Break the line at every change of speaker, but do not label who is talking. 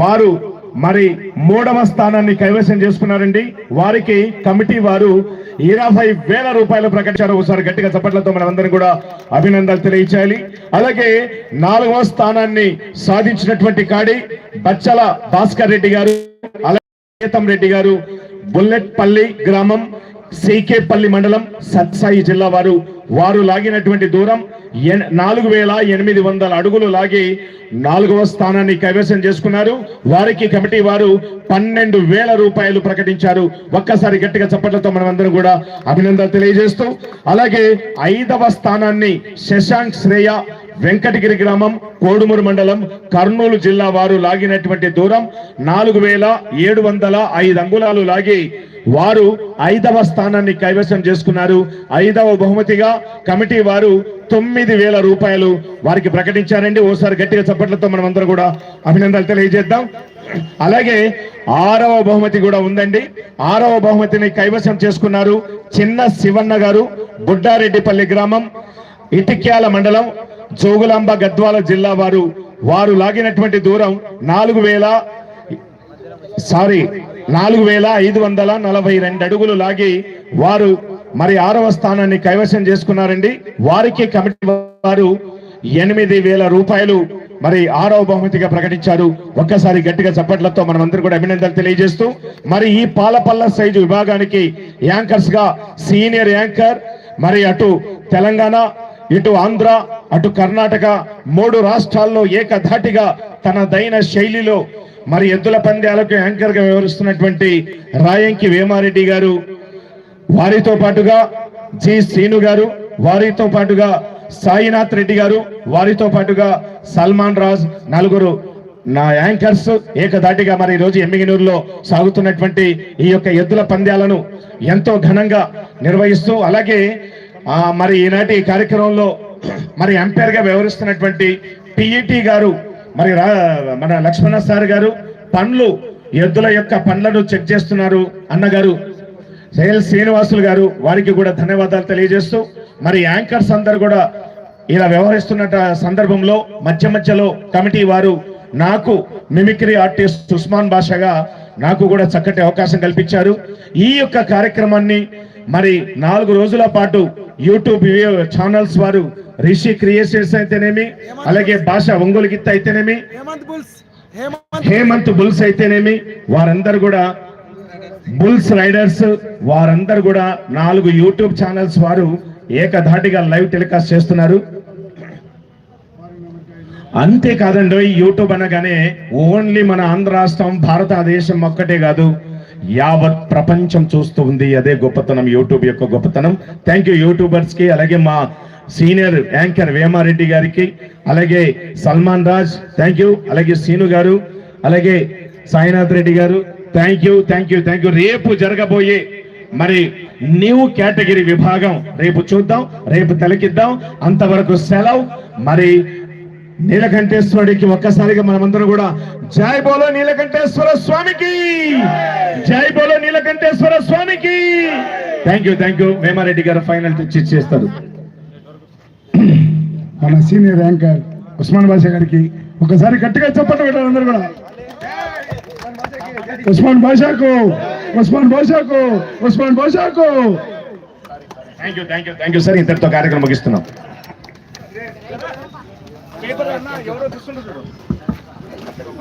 వారు మరి మూడవ స్థానాన్ని కైవసం చేసుకున్నారండి. వారికి కమిటీ వారు ఇరవై వేల రూపాయలు ప్రకటించారు. ఒకసారి గట్టిగా చప్పట్లతో మనందరం కూడా అభినందనలు తెలియచేయాలి. అలాగే నాలుగవ స్థానాన్ని సాధించినటువంటి కాడి బచ్చల భాస్కర్ రెడ్డి గారు అలాగే రెడ్డి గారు బుల్లెట్పల్లి గ్రామం సీకేపల్లి మండలం సత్సాయి జిల్లా వారు వారు లాగినటువంటి దూరం ఎన్- నాలుగు వేల ఎనిమిది వందల అడుగులు లాగి నాలుగవ స్థానాన్ని కైవసం చేసుకున్నారు. వారికి కమిటీ వారు పన్నెండు వేల రూపాయలు ప్రకటించారు. ఒక్కసారి గట్టిగా చప్పట్లతో మనం అందరం కూడా అభినందనలు తెలియజేస్తూ అలాగే ఐదవ స్థానాన్ని శశాంక్ శ్రేయ వెంకటగిరి గ్రామం కోడుమూరు మండలం కర్నూలు జిల్లా వారు లాగినటువంటి దూరం నాలుగు వేల ఏడు వందల ఐదు అంగుళాలు లాగి వారు ఐదవ స్థానాన్ని కైవసం చేసుకున్నారు. ఐదవ బహుమతిగా కమిటీ వారు తొమ్మిది వేల రూపాయలు వారికి ప్రకటించారండి. ఓసారి గట్టిగా చప్పట్లతో మనం అందరం కూడా అభినందనలు తెలియజేద్దాం. అలాగే ఆరవ బహుమతి కూడా ఉందండి. ఆరవ బహుమతిని కైవసం చేసుకున్నారు చిన్న శివన్న గారు బుడ్డారెడ్డిపల్లి గ్రామం ఇటిక్యాల మండలం జోగులాంబ గద్వాల జిల్లా వారు. వారు లాగినటువంటి దూరం నాలుగు వేల సారీ నాలుగు వేల ఐదు వందల నలభై రెండు అడుగులు లాగి వారు మరి ఆరవ స్థానాన్ని కైవసం చేసుకున్నారండి. వారికి కమిటీ వారు ఎనిమిది వేల రూపాయలు మరి ఆరవ బహుమతిగా ప్రకటించారు. ఒక్కసారి గట్టిగా చప్పట్లతో మనం అందరూ కూడా అభినందనలు తెలియజేస్తూ మరి ఈ పాలపల్ల సైజు విభాగానికి యాంకర్స్గా సీనియర్ యాంకర్ మరి అటు తెలంగాణ ఇటు ఆంధ్ర అటు కర్ణాటక మూడు రాష్ట్రాల్లో ఏకధాటిగా తనదైన శైలిలో మరి ఎద్దుల పంద్యాలకు యాంకర్గా వ్యవహరిస్తున్నటువంటి రాయంకి వేమారెడ్డి గారు వారితో పాటుగా జి శ్రీను గారు వారితో పాటుగా సాయినాథ్ రెడ్డి గారు వారితో పాటుగా సల్మాన్ రాజ్ నలుగురు నా యాంకర్స్ ఏకధాటిగా మరి ఈ రోజు ఎమ్మిగినూరులో సాగుతున్నటువంటి ఈ యొక్క ఎద్దుల పంద్యాలను ఎంతో ఘనంగా నిర్వహిస్తూ అలాగే ఆ మరి ఈనాటి కార్యక్రమంలో మరి ఎంపైర్గా వ్యవహరిస్తున్నటువంటి పిఈటి గారు మరి రా- మన లక్ష్మణ సార్ గారు పండ్లు ఎద్దుల యొక్క పండ్లను చెక్ చేస్తున్నారు అన్నగారు. జయల్ శ్రీనివాసులు గారు వారికి కూడా ధన్యవాదాలు తెలియజేస్తూ మరి యాంకర్స్ అందరు కూడా ఇలా వ్యవహరిస్తున్న సందర్భంలో మధ్య మధ్యలో కమిటీ వారు నాకు మిమిక్రీ ఆర్టిస్ట్ ఉస్మాన్ బాషాగా నాకు కూడా చక్కటి అవకాశం కల్పించారు. ఈ యొక్క కార్యక్రమాన్ని మరి నాలుగు రోజుల పాటు యూట్యూబ్ ఛానల్స్ వారు రిషి క్రియేషన్స్ అయితేనేమి అలాగే భాష ఒంగోలు గిత్త అయితేనేమి
హేమంత్. బుల్స్
అయితేనేమి వారందరూ కూడా బుల్స్ రైడర్స్ వారందరూ కూడా నాలుగు యూట్యూబ్ ఛానల్స్ వారు ఏకధాటిగా లైవ్ టెలికాస్ట్ చేస్తున్నారు. అంతేకాదండి ఈ యూట్యూబ్ అనగానే ఓన్లీ మన ఆంధ్ర రాష్ట్రం భారతదేశం ఒక్కటే కాదు యావత్ ప్రపంచం చూస్తూ ఉంది అదే గొప్పతనం యూట్యూబ్ యొక్క గొప్పతనం. థ్యాంక్ యూ యూట్యూబర్స్కి అలాగే మా సీనియర్ యాంకర్ వేమారెడ్డి గారికి అలాగే సల్మాన్ రాజ్ థ్యాంక్ యూ అలాగే సీను గారు అలాగే సాయినాథ్ రెడ్డి గారు thank you thank you thank you రేపు జరగబోయే మరి న్యూ కేటగిరీ విభాగం రేపు చూద్దాం రేపు తలకిద్దాం. అంతవరకు సెలవు. మరి నీలకంఠేశ్వరుడికి ఒక్కసారిగా మనమందరం కూడా జై బోలో నీలకంఠేశ్వర స్వామికి! జై బోలో నీలకంఠేశ్వర స్వామికి! Thank you thank you Vemareddy గారు ఫైనల్ తెచ్చి చేస్తారు
మన సీనియర్ యాంకర్ ఉస్మాన్ బాషా గారికి ఒకసారి గట్టిగా చెప్పండి పెట్టారు అందరు కూడా. ఉస్మాన్ బాషాకు ఉస్మాన్ బాషాకు Usman బాషాకు.
Thank you thank you thank you sir ఇంతటితో కార్యక్రమం ముగిస్తున్నాం.